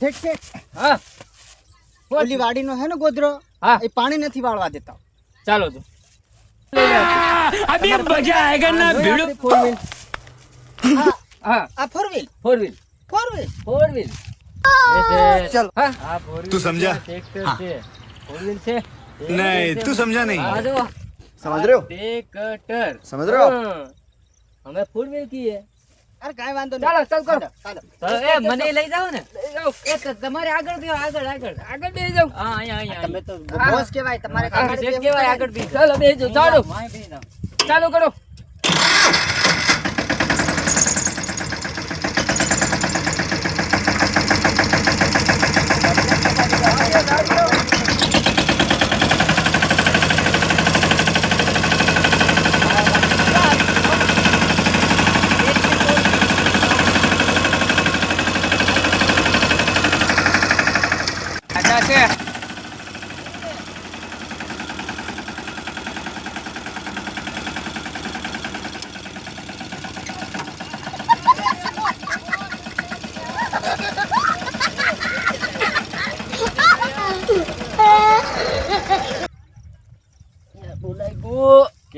ઠીક છે હા. ઓલી વાડીનો હે ને ગોદરો હા. એ પાણી નથી વાળવા દેતા. ચાલો તો અભી મજા આયેગા ના ભીડો ફોર વ્હીલ હા આ four wheel four wheel four wheel four wheel ચલ. હા. તું સમજા. ફોર વ્હીલ છે. નહીં તું સમજા નહીં. સમજ રહ્યો? ટેકટર સમજ રહ્યો? હમે ફોર વ્હીલ કી હે અરે કાઈ વાંધો નહીં. ચાલો, ચાલ કરો. ચાલો એ મને લઈ જાવ ને? લઈ એ તમારે આગળ બેહો આગળ આગળ. આગળ બેહી જાવ હા અહીંયા અહીંયા તમે તો બોસ કહેવાય તમારે આગળ કેવાય આગળ બેહી ચાલો બેસજો ચાલો. માય ચાલુ કરો.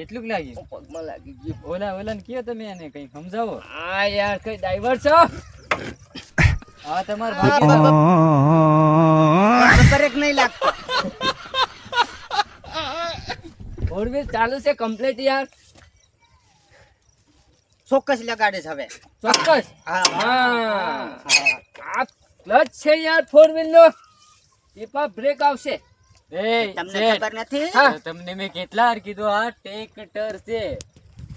ગો લાગી? પગમાં લાગી ગયું. ઓલા ઓલા ને કયો તમે એને કઈ સમજાવો? હા યાર કઈ ડ્રાઈવર છો? હા તમાર બ્રેક નહીં લાગતો. ફોર ચાલુ છે કમ્પ્લીટ યાર? ચોક્કસ લગાડે છે હવે. ચોક્કસ? હા. હા. આ ક્લચ છે યાર ફોર વ્હીલ નો. ટીપા બ્રેક આવશે. તમને ખબર નથી? તમને મેં કેટલા વાર કીધું આ ટ્રેક્ટર છે.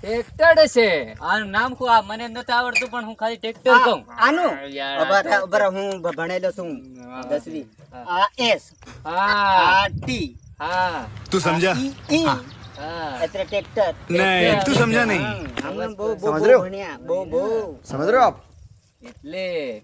ટ્રેક્ટર છે. આનું નામ કો આ મને નથી આવડતું પણ હું ખાલી ટ્રેક્ટર કહું. આનું? બરાબર હું ભણેલો છું. 10મી આ એસ. આ ટી. હા. તું સમજા? હા. એટલે ટ્રેક્ટર. નહીં તું સમજા નહીં. હમ બહુ બહુ ભણ્યા બહુ બહુ. સમજ રહ્યો આપ? એટલે?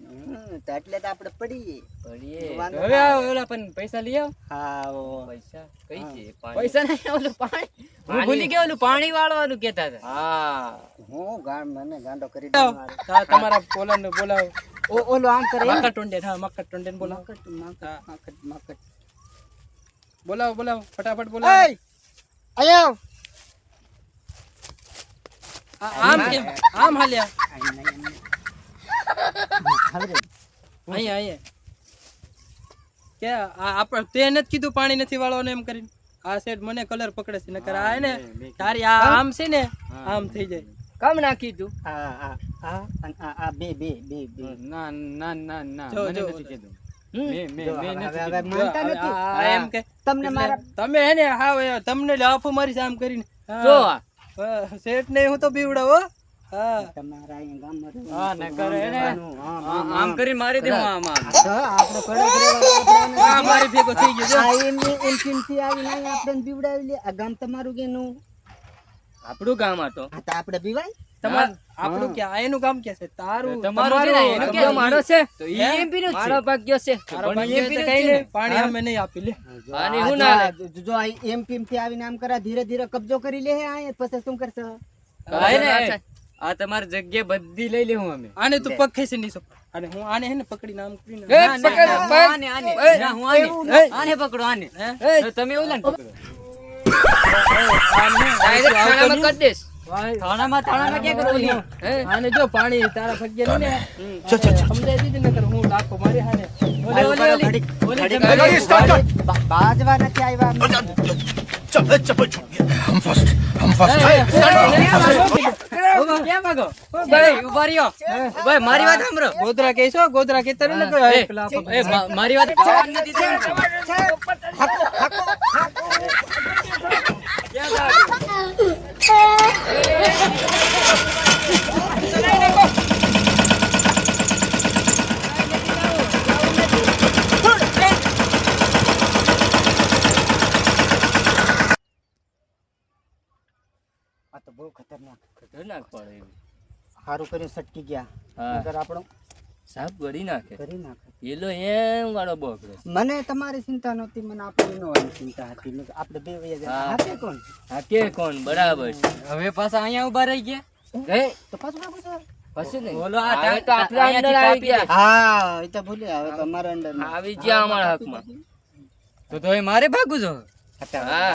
એટલે તો આપણે પડીએ. પડીએ. હવે ઓલા પણ પૈસા લઈ આવ. હા પૈસા કઈ છે? પૈસા નહીં ઓલું પાણી. હું ભૂલી ગયો ઓલું પાણી વાળવાનું કેતા હતા. હા. હું ગાંડ મને ગાંડો કરી દઉં તમારા પોલાને બોલાવો. ઓ- ઓલો આમ કરે? મકર ટુંડે હા મકર ટોંડેન બોલાવો. મકર મકર મકટ. બોલાવો બોલાવો ફટાફટ બોલાવો. એય! અહીંયા આવ. આ- આમ કેમ? આમ હાલ્યા આઈ નહીં, આઈ નહીં. હવે રે. અહીંયા અહીંયા. કે આપણે તે નથી કીધું પાણી નથી વાળવાનું એમ કરીને. આ સેટ મને કલર પકડે છે નકર આ ને તારી આ આમ છે ને આમ થઈ જાય. કામ નાખી તું આ આ આ આ આ બે બે બે બે. ના ના ના ના. મને નથી કીધું. હમ. મેં મેં જો, મેં હવે- નથી હવે કીધું. માનતા હવે નથી? આ- આ એમ કે તમને એટલે તમે હે ને તમને લાફો મારી આમ કરીને. જો. શેઠ ને હું તો બીવડાવો આમ. કરી મારી દે આમ. કડક આ મારી ભેગો થઈ ગયો આ એમ આપણે બીવડાવી લે. આ ગામ તમારું કેનું આપણું ગામ હતો આ તો આપણે બીવાય? તમાર આપણું કે આ એનું કામ કે છે? તારું તમારું છે એનું કે મારો છે? તો ઈ એમ પીનું છે. મારો ભાગ્ય છે. પણ કઈ અમે નહીં આપી લે. પાણી હું ના જો- આ એમ થી આવીને આમ કરા ધીરે ધીરે કબજો કરી લે હે આ પછી શું કરશે? કાંઈ નહીં. આ તમારી જગ્યા બધી લઈ લેવું અમે આને તું પગ છે નીચો અને હું આને હે ને પકડી નામ કરીને આને આને હું આને આને પકડો આને તમે ઓલા પકડો જો પાણી તારા ફગ્યા ને સમજાય દીધી નકર હું લાખો મારી હાને બાજવા નથી આવ્યા ચપ ચપ પાગો ભાઈ ઊભા રહ્યો. ભાઈ મારી વાત સાંભળો. ગોદરા કેસો ગોદરા કેતર ન એ મારી વાત ખતરનાક. ખતરનાક પડે સારું કર્યું સટકી ગયા. આપણો સાહેબ કરી નાખે. કરી નાખે. એલો એમ વાળો બોકડો. મને તમારી ચિંતા નહોતી મને આપણી નો ચિંતા હતી. આપણે બે વયા જતા. હા. હાથે કોણ? આ કે કોણ? બરાબર છે. હવે પાછા અહીંયા ઊભા રહી ગયા? એ તો પાછું ના પાછું? નહીં. બોલો, આ હવે તો ટા- અંદર અહીંયાથી આવી ગયા. હા એ તો ભૂલ્યા હવે તમારા અંદર આવી ગયા અમારા હકમાં તો તો એ મારે ભાગું છો? હા.